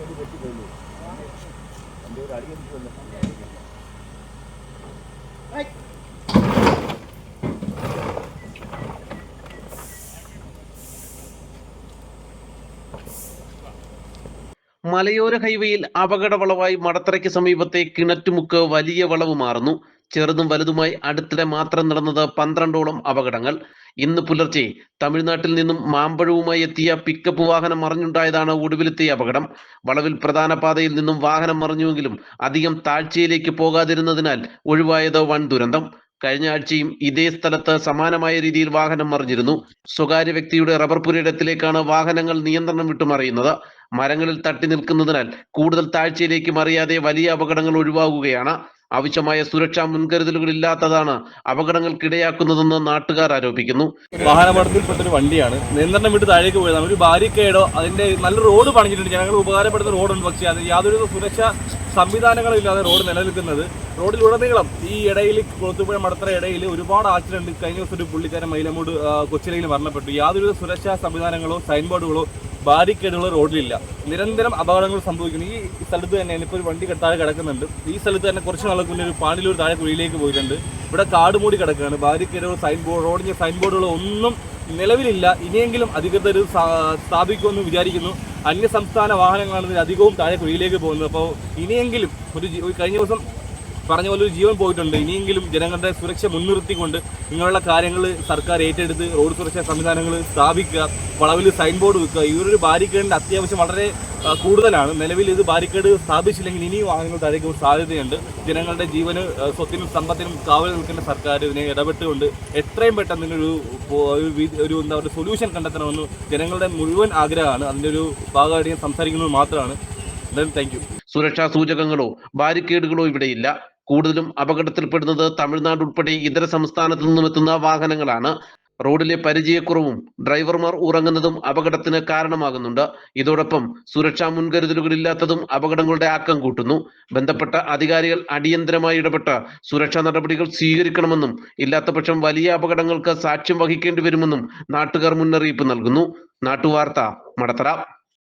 ഏരൂർ മലയോര ഹൈവേയിൽ അപകട വളവായി മടത്തറയ്ക്ക് സമീപത്തെ കിണറ്റുമുക്ക് വലിയ വളവ് മാറുന്നു. ചെറുതും വലുതുമായി അടുത്തിടെ മാത്രം നടന്നത് പന്ത്രണ്ടോളം അപകടങ്ങൾ. ഇന്ന് പുലർച്ചെ തമിഴ്നാട്ടിൽ നിന്നും മാമ്പഴവുമായി എത്തിയ പിക്കപ്പ് വാഹനം മറിഞ്ഞുണ്ടായതാണ് ഒടുവിലത്തെ അപകടം. വളവിൽ പ്രധാന പാതയിൽ നിന്നും വാഹനം മറിഞ്ഞുവെങ്കിലും അധികം താഴ്ചയിലേക്ക് പോകാതിരുന്നതിനാൽ ഒഴിവായത് വൻ ദുരന്തം. കഴിഞ്ഞ ആഴ്ചയും ഇതേ സ്ഥലത്ത് സമാനമായ രീതിയിൽ വാഹനം മറിഞ്ഞിരുന്നു. സ്വകാര്യ വ്യക്തിയുടെ റബ്ബർ പുരയിടത്തിലേക്കാണ് വാഹനങ്ങൾ നിയന്ത്രണം വിട്ടു മറിയുന്നത് മരങ്ങളിൽ തട്ടി നിൽക്കുന്നതിനാൽ കൂടുതൽ താഴ്ചയിലേക്ക് മറിയാതെ വലിയ അപകടങ്ങൾ ഒഴിവാകുകയാണ്. ആവശ്യമായ സുരക്ഷാ മുൻകരുതലുകൾ ഇല്ലാത്തതാണ് അപകടങ്ങൾക്കിടയാക്കുന്നതെന്ന് നാട്ടുകാർ ആരോപിക്കുന്നു. വാഹനപടത്തിൽപ്പെട്ടൊരു വണ്ടിയാണ്. നിയന്ത്രണം വിട്ട് താഴേക്ക് പോയതാണ്. ഒരു ബാരിക്കേഡോ അതിന്റെ നല്ല റോഡ് പണിഞ്ഞിട്ടുണ്ട്. ജനങ്ങൾ ഉപകാരപ്പെടുന്ന റോഡുണ്ട്. പക്ഷേ അത് യാതൊരു സുരക്ഷാ സംവിധാനങ്ങളും ഇല്ലാതെ റോഡ് നിലനിൽക്കുന്നത്. റോഡിലുടനീളം ഈ ഇടയിൽ കൊളുത്തുപുഴ മടത്തറ ഇടയിൽ ഒരുപാട് ആക്സിഡന്റ്. കഴിഞ്ഞ ദിവസം ഒരു പുള്ളിക്കാരൻ മൈലമൂട് കൊച്ചിലയിൽ മരണപ്പെട്ടു. യാതൊരു സുരക്ഷാ സംവിധാനങ്ങളോ സൈൻ ബോർഡുകളോ ബാരിക്കേഡുകളോ റോഡിലില്ല. നിരന്തരം അപകടങ്ങൾ സംഭവിക്കുന്നു. ഈ സ്ഥലത്ത് തന്നെ ഇപ്പോൾ ഒരു വണ്ടി താഴെ കിടക്കുന്നുണ്ട്. ഈ സ്ഥലത്ത് തന്നെ കുറച്ച് നാൾക്ക് മുന്നേ ഒരു പാണ്ടിലൂർ താഴെ കുഴിയിലേക്ക് പോയിട്ടുണ്ട്. ഇവിടെ കാട് മൂടി കിടക്കുകയാണ്. ബാരിക്കേഡുകൾ സൈൻ ബോർഡ് റോഡിന്റെ സൈൻ ബോർഡുകൾ ഒന്നും നിലവിലില്ല. ഇനിയെങ്കിലും അധികൃതർ സ്ഥാ- സ്ഥാപിക്കുമെന്ന് വിചാരിക്കുന്നു. അന്യ സംസ്ഥാന വാഹനങ്ങളാണ് അധികവും താഴെ കുഴിയിലേക്ക് പോകുന്നത്. അപ്പോൾ ഇനിയെങ്കിലും ഒരു കഴിഞ്ഞ ദിവസം പറഞ്ഞ പോലെ ഒരു ജീവൻ പോയിട്ടുണ്ട്. ഇനിയെങ്കിലും ജനങ്ങളുടെ സുരക്ഷ മുൻനിർത്തിക്കൊണ്ട് ഇങ്ങനെയുള്ള കാര്യങ്ങൾ സർക്കാർ ഏറ്റെടുത്ത് റോഡ് സുരക്ഷാ സംവിധാനങ്ങൾ സ്ഥാപിക്കുക വളവിൽ സൈൻ ബോർഡ് വെക്കുക ഈ ഒരു ബാരിക്കേഡിന്റെ അത്യാവശ്യം വളരെ കൂടുതലാണ്. നിലവിൽ ഇത് ബാരിക്കേഡ് സ്ഥാപിച്ചില്ലെങ്കിൽ ഇനിയും വാഹനങ്ങൾ തഴയ്ക്കും സാധ്യതയുണ്ട്. ജനങ്ങളുടെ ജീവന് സ്വത്തിനും സമ്പത്തിനും കാവൽ നിൽക്കുന്ന സർക്കാർ ഇതിനെ ഇടപെട്ടുകൊണ്ട് എത്രയും പെട്ടെന്ന് ഇതിനൊരു ഒരു എന്താ പറയുക സൊല്യൂഷൻ കണ്ടെത്തണമെന്ന് ജനങ്ങളുടെ മുഴുവൻ ആഗ്രഹമാണ്. അതിന്റെ ഒരു ഭാഗമായിട്ട് ഞാൻ സംസാരിക്കുന്നത് മാത്രമാണ്. താങ്ക് യു സുരക്ഷാ സൂചകങ്ങളോ ബാരിക്കേഡുകളോ ഇവിടെയില്ല. കൂടുതലും അപകടത്തിൽപ്പെടുന്നത് തമിഴ്നാട് ഉൾപ്പെടെ ഇതര സംസ്ഥാനത്തു നിന്നും എത്തുന്ന വാഹനങ്ങളാണ്. റോഡിലെ പരിചയക്കുറവും ഡ്രൈവർമാർ ഉറങ്ങുന്നതും അപകടത്തിന് കാരണമാകുന്നുണ്ട്. ഇതോടൊപ്പം സുരക്ഷാ മുൻകരുതലുകളില്ലാത്തതും അപകടങ്ങളുടെ ആക്കം കൂട്ടുന്നു. ബന്ധപ്പെട്ട അധികാരികൾ അടിയന്തരമായി ഇടപെട്ട് സുരക്ഷാ നടപടികൾ സ്വീകരിക്കണമെന്നും ഇല്ലാത്തപക്ഷം വലിയ അപകടങ്ങൾക്ക് സാക്ഷ്യം വഹിക്കേണ്ടി വരുമെന്നും നാട്ടുകാർ മുന്നറിയിപ്പ് നൽകുന്നു. നാട്ടുവാർത്ത മടത്തറ.